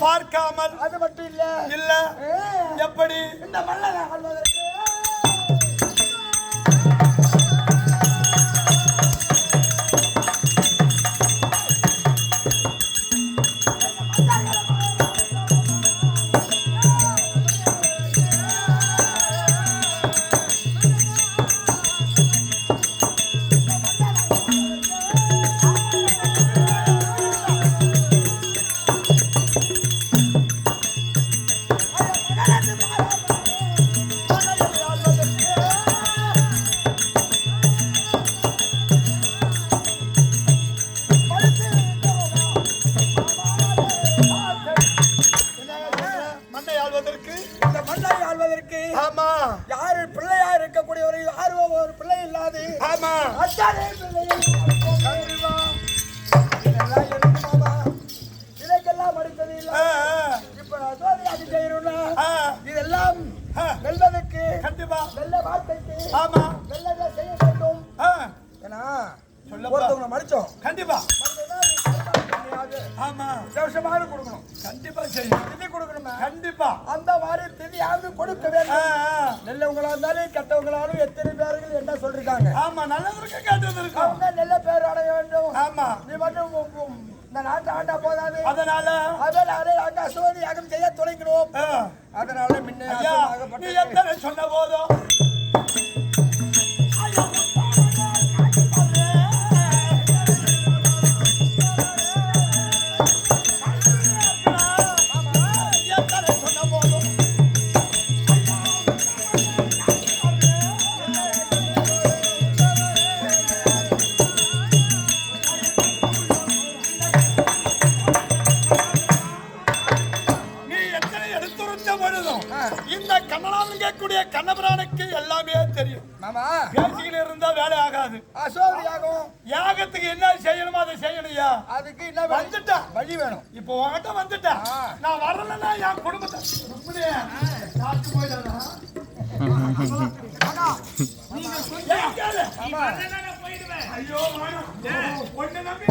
பார்க்காமல் அது மட்டும் இல்ல. இல்ல. எப்படி? இந்த மல்லனை ஆள்வதற்கு யாரு பிள்ளையா இருக்கக்கூடியவர் யாரும் ஒரு பிள்ளை இல்லாது. ஆமா. கண்டிப்பா. இதெல்லாம் மறுத்தது இல்ல. இப்ப நான் சோதனையாக செய்யணும்னா, இதெல்லாம். வெல்வதற்கு கண்டிப்பா. வெல்ல வார்த்தைக்கு ஆமா. வெல்லதை செய்ய வேண்டும். ஏன்னா சொல்லப்பா. ஒருத்தவங்களை மடிச்சோம் கண்டிப்பா. கிடையாது. ஆமா. விசேஷமாக கொடுக்கணும். கண்டிப்பா செய்யும் திதி கொடுக்கணுமே? கண்டிப்பா. அந்த மாதிரி திதியாவது கொடுக்க வேண்டும். நல்லவங்களா இருந்தாலும் கெட்டவங்களாலும் எத்தனை பேர்கள் என்ன சொல்றாங்க ஆமா நல்லதற்கு கேட்டது இருக்கும் அவங்க நல்ல பேர் அடைய வேண்டும். ஆமா. நீ மட்டும் இந்த நாட்டை ஆண்டா போதாது. அதனால? அதனால அங்க அசுவதி யாகம் செய்ய துளைக்கணும் அதனால முன்னே நீ எத்தனை சொன்ன போதும்? பொழுதும் இந்த கண்ணனாவில் கேட்கக்கூடிய கண்ணபிரானுக்கு எல்லாமே தெரியும். பேசிக்கிட்டு இருந்தா வேலை ஆகாது. யாகம் யாகத்துக்கு என்ன செய்யணுமோ அதை செய்யணும்யா. அதுக்கு என்ன? வந்துட்டா. வழி வேணும். இப்போ உன்கிட்ட வந்துட்டா. நான் வரலன்னா என் குடும்பத்தை போயிடாதா? கேளு? ஐயோ. உன்னை நம்பி